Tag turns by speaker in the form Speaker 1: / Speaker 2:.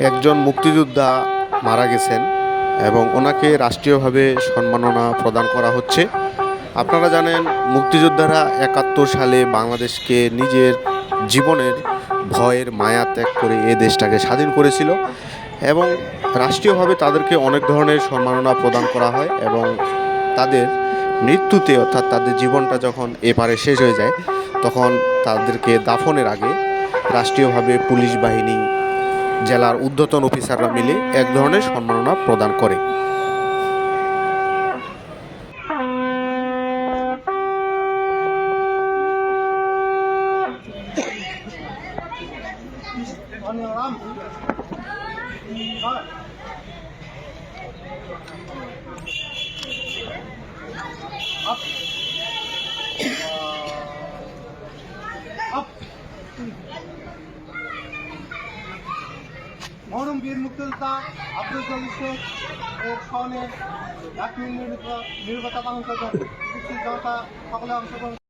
Speaker 1: একজন মুক্তিযোদ্ধা মারা গেছেন এবং ওনাকে রাষ্ট্রীয়ভাবে সম্মাননা প্রদান করা হচ্ছে। আপনারা জানেন, মুক্তিযোদ্ধারা একাত্তর সালে বাংলাদেশকে নিজের জীবনের ভয়ের মায়া ত্যাগ করে এ দেশটাকে স্বাধীন করেছিল এবং রাষ্ট্রীয়ভাবে তাদেরকে অনেক ধরনের সম্মাননা প্রদান করা হয় এবং তাদের মৃত্যুতে অর্থাৎ তাদের জীবনটা যখন এপারে শেষ হয়ে যায়, তখন তাদেরকে দাফনের আগে রাষ্ট্রীয়ভাবে পুলিশ বাহিনী জেলার ঊর্ধ্বতন অফিসাররা মিলে এক ধরনের সম্মাননা প্রদান করে।
Speaker 2: মরম বীর মুক্তিযোদ্ধা আব্দুল জলিল শেখ এর স্মরণে নির্বাচন পালন করবেন উপস্থিত জনতা, সকলে অংশগ্রহণ